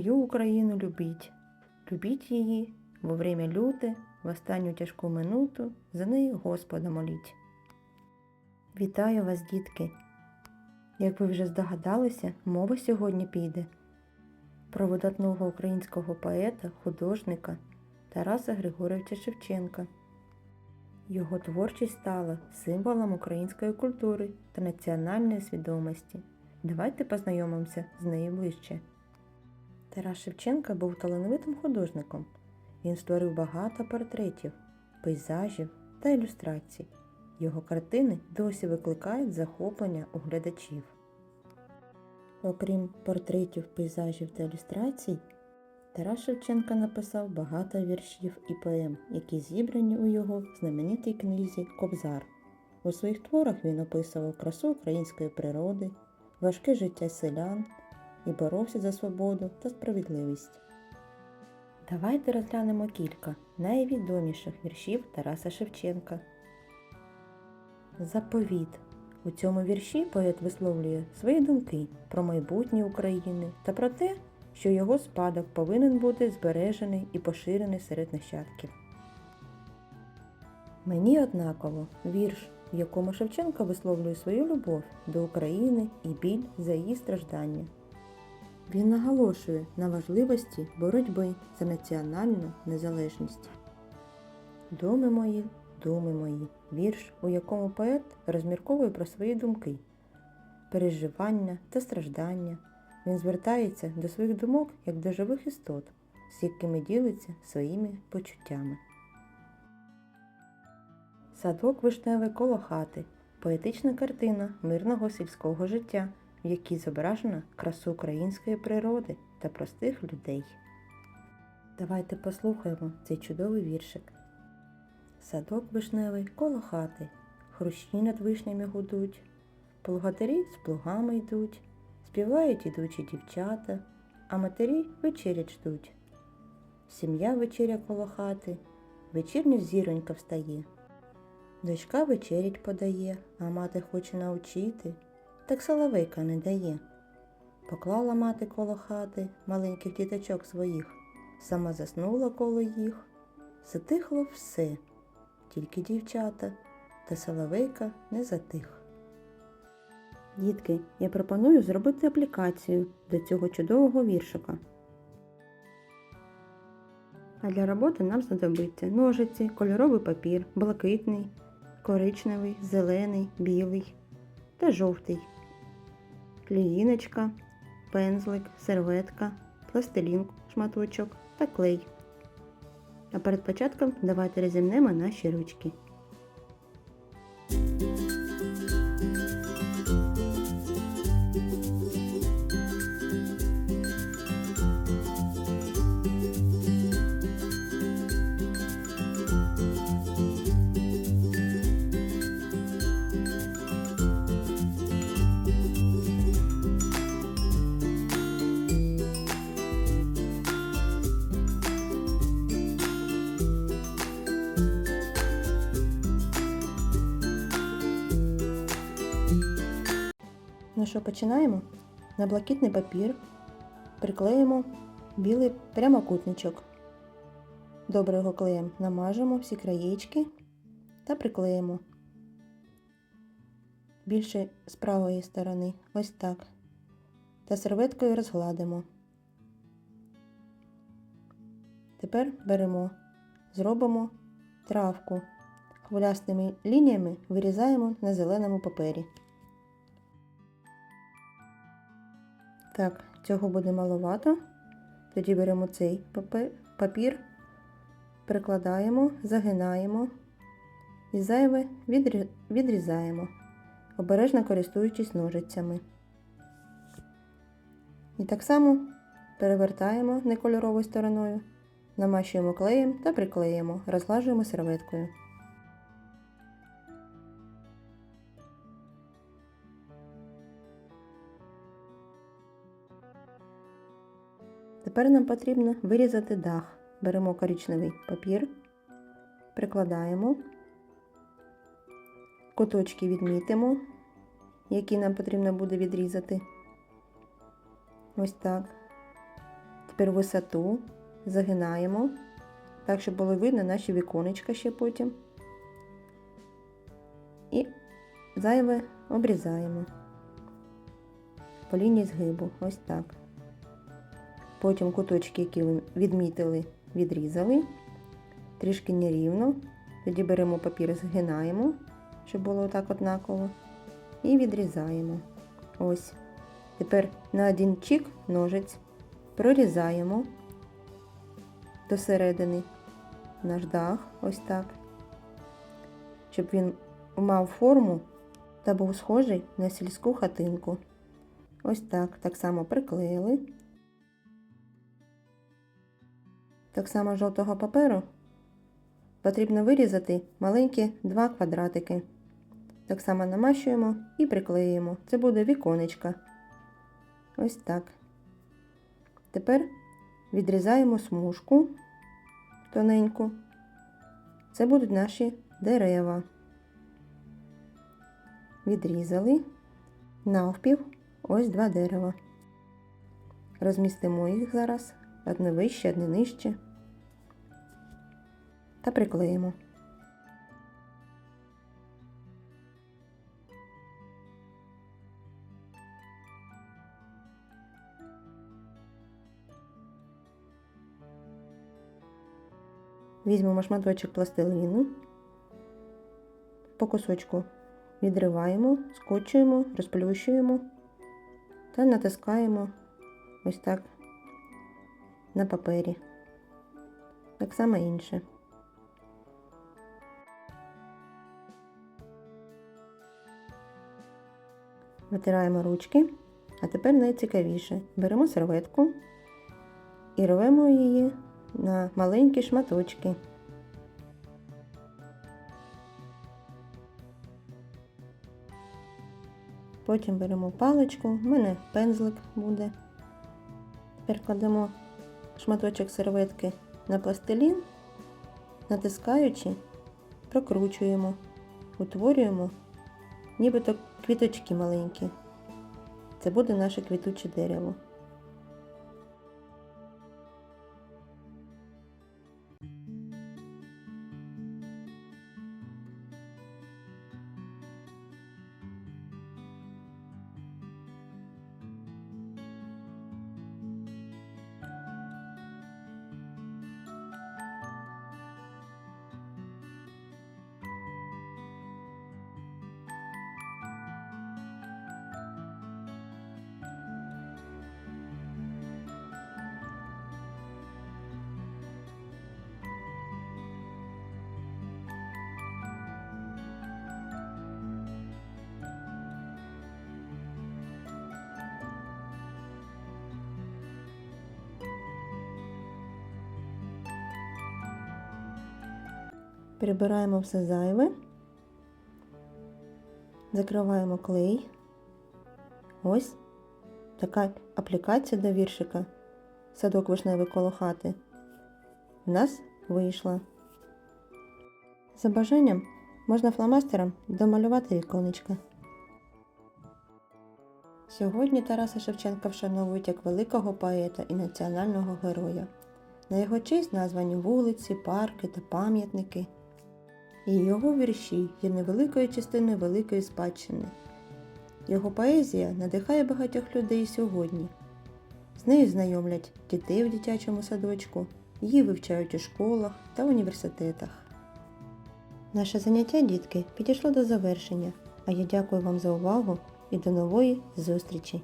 Мою Україну любіть, любіть її во время люте, в останню тяжку минуту, за неї Господа моліть. Вітаю вас, дітки! Як ви вже здогадалися, мова сьогодні піде про видатного українського поета, художника Тараса Григоровича Шевченка. Його творчість стала символом української культури та національної свідомості. Давайте познайомимося з нею ближче. Тарас Шевченко був талановитим художником. Він створив багато портретів, пейзажів та ілюстрацій. Його картини досі викликають захоплення у глядачів. Окрім портретів, пейзажів та ілюстрацій, Тарас Шевченко написав багато віршів і поем, які зібрані у його знаменитій книзі Кобзар. У своїх творах він описував красу української природи, важке життя селян і боровся за свободу та справедливість. Давайте розглянемо кілька найвідоміших віршів Тараса Шевченка. Заповіт. У цьому вірші поет висловлює свої думки про майбутнє України та про те, що його спадок повинен бути збережений і поширений серед нащадків. Мені однаково вірш, в якому Шевченко висловлює свою любов до України і біль за її страждання. Він наголошує на важливості боротьби за національну незалежність. Думи мої, думи мої вірш, у якому поет розмірковує про свої думки, переживання та страждання. Він звертається до своїх думок як до живих істот, з якими ділиться своїми почуттями. Садок вишневий коло хати поетична картина мирного сільського життя, в якій зображена красу української природи та простих людей. Давайте послухаємо цей чудовий віршик. Садок вишневий коло хати, хрущі над вишнями гудуть, плугатарі з плугами йдуть, співають ідучі дівчата, а матері вечерять ждуть. Сім'я вечеря коло хати, вечірня зіронька встає. Дочка вечерять подає, а мати хоче научити, так соловейка не дає. Поклала мати коло хати маленьких діточок своїх, сама заснула коло їх, затихло все тільки дівчата, та соловейка не затих. Дітки, я пропоную зробити аплікацію до цього чудового віршика. А для роботи нам знадобиться ножиці, кольоровий папір, блакитний, коричневий, зелений, білий та жовтий, кліїночка, пензлик, серветка, пластилін, шматочок та клей. А перед початком давайте розімнемо наші ручки. Ну що, починаємо? На блакитний папір приклеїмо білий прямокутничок. Добре його клеєм намажемо всі краєчки та приклеїмо. Більше з правої сторони, ось так. Та серветкою розгладимо. Тепер беремо, зробимо травку. Хвилястими лініями вирізаємо на зеленому папері. Так, цього буде маловато. Тоді беремо цей папір, прикладаємо, загинаємо і зайве відрізаємо, обережно користуючись ножицями. І так само перевертаємо некольоровою стороною, намащуємо клеєм та приклеїмо, розглажуємо серветкою. Тепер нам потрібно вирізати дах. Беремо коричневий папір, прикладаємо, куточки відмітимо, які нам потрібно буде відрізати. Ось так. Тепер висоту загинаємо, так, щоб було видно наші віконечка ще потім. І зайве обрізаємо по лінії згибу, ось так. Потім куточки, які ви відмітили, відрізали, трішки нерівно. Тоді беремо папір, згинаємо, щоб було так однаково. І відрізаємо. Ось. Тепер на один чік ножиць прорізаємо до середини наш дах, ось так, щоб він мав форму та був схожий на сільську хатинку. Ось так, так само приклеїли. Так само жовтого паперу потрібно вирізати маленькі два квадратики. Так само намащуємо і приклеїмо. Це буде віконечка. Ось так. Тепер відрізаємо смужку тоненьку. Це будуть наші дерева. Відрізали навпів ось два дерева. Розмістимо їх зараз одне вище, одне нижче. Та приклеїмо. Візьмемо шматочок пластилину, по кусочку відриваємо, скочуємо, розплющуємо та натискаємо ось так на папері. Так само інше. Витираємо ручки, а тепер найцікавіше. Беремо серветку і рвемо її на маленькі шматочки. Потім беремо паличку, в мене пензлик буде. Тепер кладемо шматочок серветки на пластилін, натискаючи, прокручуємо, утворюємо нібито квіточки маленькі. Це буде наше квітуче дерево. Прибираємо все зайве, закриваємо клей. Ось така аплікація до віршика. Садок вишневий коло хати. В нас вийшла. За бажанням можна фломастером домалювати віконечка. Сьогодні Тараса Шевченка вшановують як великого поета і національного героя. На його честь названі вулиці, парки та пам'ятники. І його вірші є невеликою частиною великої спадщини. Його поезія надихає багатьох людей сьогодні. З нею знайомлять дітей в дитячому садочку, її вивчають у школах та університетах. Наше заняття, дітки, підійшло до завершення, а я дякую вам за увагу і до нової зустрічі!